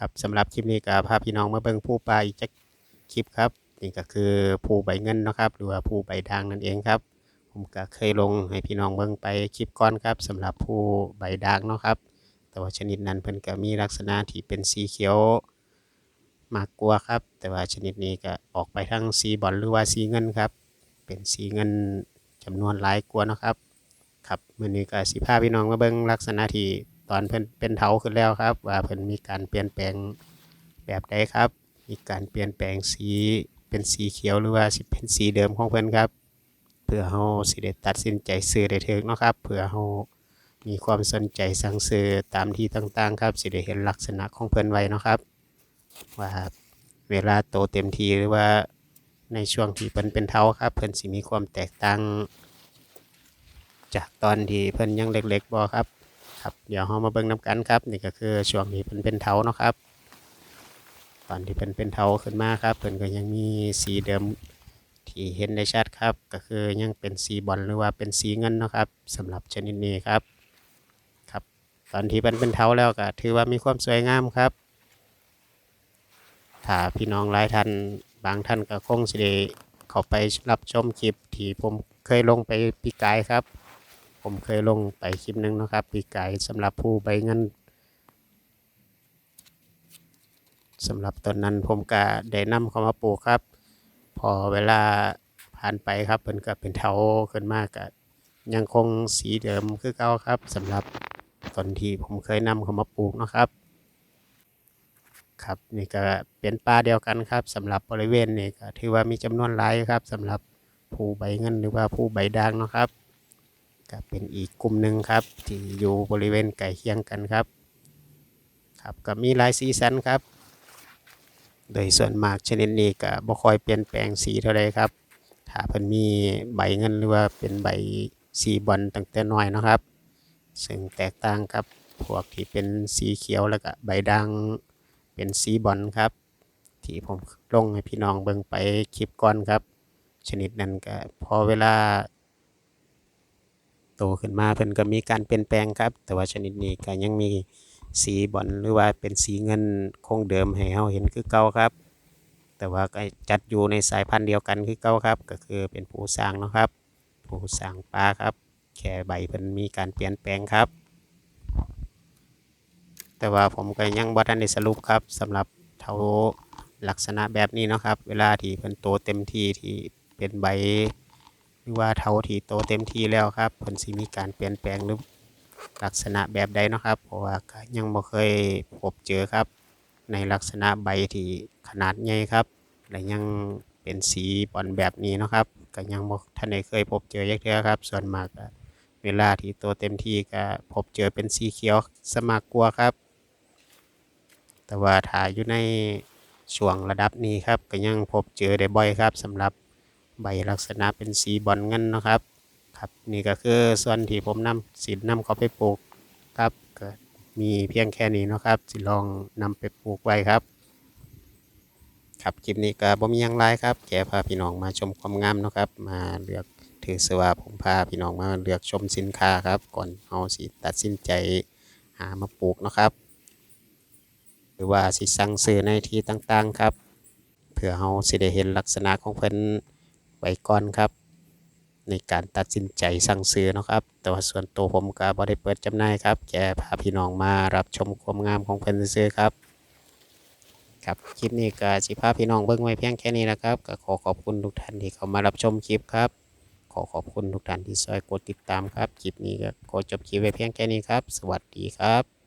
ครับสำหรับคลิปนี้ก็พาพี่น้องมาเบิ่งผู้ปลาอีกจักคลิปครับนี่ก็คือผู้ใบเงินนะครับหรือว่าผู้ใบด่างนั่นเองครับ ผมก็เคยลงให้พี่น้องเบิ่งไปคลิปก่อนครับสำหรับผู้ใบด่างเนาะครับ แต่ว่าชนิดนั้นเพิ่นก็มีลักษณะที่เป็นสีเขียวมากกว่าครับ แต่ว่าชนิดนี้ก็ออกไปทางสีบอลหรือว่าสีเงินครับ เป็นสีเงินจำนวนหลายกว่านะครับครับมื้อนี้ก็สิพาพี่น้องมาเบิ่งลักษณะที่ ตอนเพิ่นเป็นเถาขึ้นแล้วครับ ว่าเพิ่นมีการเปลี่ยนแปลงแบบใดครับ มีการเปลี่ยนแปลงสีเป็นสีเขียวหรือว่าสิเป็นสีเดิมของเพิ่นครับ เพื่อเฮาสิได้ตัดสินใจซื้อได้ถูกเนาะครับเพื่อเฮามีความสนใจสั่งซื้อตามที่ต่างๆ ครับสิได้เห็นลักษณะของเพิ่นไว้เนาะครับ ว่าเวลาโตเต็มทีหรือว่าในช่วงที่เพิ่นเป็นเถาครับ เพิ่นสิมีความแตกต่างจากตอนที่เพิ่นยังเล็กๆบ่ครับ ครับเดี๋ยวเรามาเบิ่งนํกันครับนี่ก็คือช่วงที่เพิ่นเป็นเถาเนาะครับ ตอนที่เพิ่นเป็นเถาขึ้นมาครับเพิ่นก็ยังมีสีเดิมที่เห็นได้ชัดครับ ก็คือยังเป็นสีบอลหรือว่าเป็นสีเงินเนาะครับสำหรับชนิดนี้ครับครับ ตอนที่เพิ่นเป็นเถาแล้วก็ถือว่ามีความสวยงามครับถ้าพี่น้องหลายท่านบางท่านก็คงสิได้เข้าไปรับชมคลิปที่ผมเคยลงไปปีกายครับ ผมเคยลงไปคลิปหนึงนะครับ ปีไกายสำหรับผู้ใบเงินสำหรับตอนนั้นผมก็ได้นำเข้ามาปลูกครับ พอเวลาผ่านไปครับเพิ่นก็เป็นเถาขึ้นมากก็ยังคงสีเดิมคือเก่าครับสำหรับตอนที่ผมเคยนำเข้ามาปลูกนะครับ ครับนี่ก็เป็นป่าเดียวกันครับสำหรับบริเวณนี้ก็ถือว่ามีจำนวนหลายครับสำหรับผู้ใบเงินหรือว่าผู้ใบด่างนะครับ ก็เป็นอีกกลุ่มหนึ่งครับ ที่อยู่บริเวณใกล้เคียงกันครับ ครับก็มีหลายสีสันครับ โดยส่วนมากชนิดนี้ก็บ่ค่อยเปลี่ยนแปลงสีเท่าใดครับ ถ้าเพิ่นมีใบเงินหรือว่าเป็นใบสีบอลตั้งแต่น้อยนะครับ ซึ่งแตกต่างกับพวกที่เป็นสีเขียวแล้วก็ใบด่างเป็นสีบอลครับ ที่ผมลงให้พี่น้องเบิ่งไปคลิปก่อนครับ ชนิดนั้นก็พอเวลา โตขึ้นมาเพิ่นก็มีการเปลี่ยนแปลงครับ แต่ว่าชนิดนี้ก็ยังมีสีบอลหรือว่าเป็นสีเงินคงเดิมให้เราเห็นคือเก่าครับ แต่ว่าก็จัดอยู่ในสายพันธุ์เดียวกันคือเก่าครับ ก็คือเป็นผู้สร้างนะครับ ผู้สร้างปลาครับ แค่ใบเพิ่นมีการเปลี่ยนแปลงครับ แต่ว่าผมก็ยังบ่ทันได้สรุปครับสำหรับเถาลักษณะแบบนี้นะครับ เวลาที่เพิ่นโตเต็มที่ที่เป็นใบ หรือว่าเท่าที่โตเต็มที่แล้วครับเพิ่นสิมีการเปลี่ยนแปลงหรือลักษณะแบบใดนะครับ เพราะว่าก็ยังบ่เคยพบเจอครับ ในลักษณะใบที่ขนาดใหญ่ครับ และยังเป็นสีบอลแบบนี้นะครับก็ยังบ่ทันได้เคยพบเจอจักเทือครับ ส่วนมากเวลาที่โตเต็มที่ก็พบเจอเป็นสีเขียวซะมากกว่าครับ แต่ว่าถ้าอยู่ในช่วงระดับนี้ครับ ก็ยังพบเจอได้บ่อยครับสำหรับ ใบลักษณะเป็นสีบอลเงินนะครับครับนี่ก็คือส่วนที่ผมนำสินำเขาไปปลูกครับก็มีเพียงแค่นี้นะครับสิลองนำไปปลูกไว้ครับ ครับคลิปนี้ก็บ่มียังหลายครับแค่พาพี่น้องมาชมความงามนะครับ มาเลือกถือสว่าผมพาพี่น้องมาเลือกชมสินค้าครับ ก่อนเฮาสิตัดสินใจหามาปลูกนะครับ หรือว่าสิสั่งซื้อในที่ต่างๆครับเพื่อเฮาสิได้เห็นลักษณะของเพิ่น ไว้ก่อนครับ ในการตัดสินใจสั่งซื้อนะครับ แต่ว่าส่วนตัวผมก็บ่ได้เปิดจำหน่ายครับแค่พาพี่น้องมารับชมความงามของเพิ่นซื่อครับครับคลิปนี้ก็สิพาพี่น้องเบิ่งไว้เพียงแค่นี้นะครับก็ขอขอบคุณทุกท่านที่เข้ามารับชมคลิปครับ ขอขอบคุณทุกท่านที่ช่วยกดติดตามครับคลิปนี้ก็ขอจบคลิปไว้เพียงแค่นี้ครับ สวัสดีครับ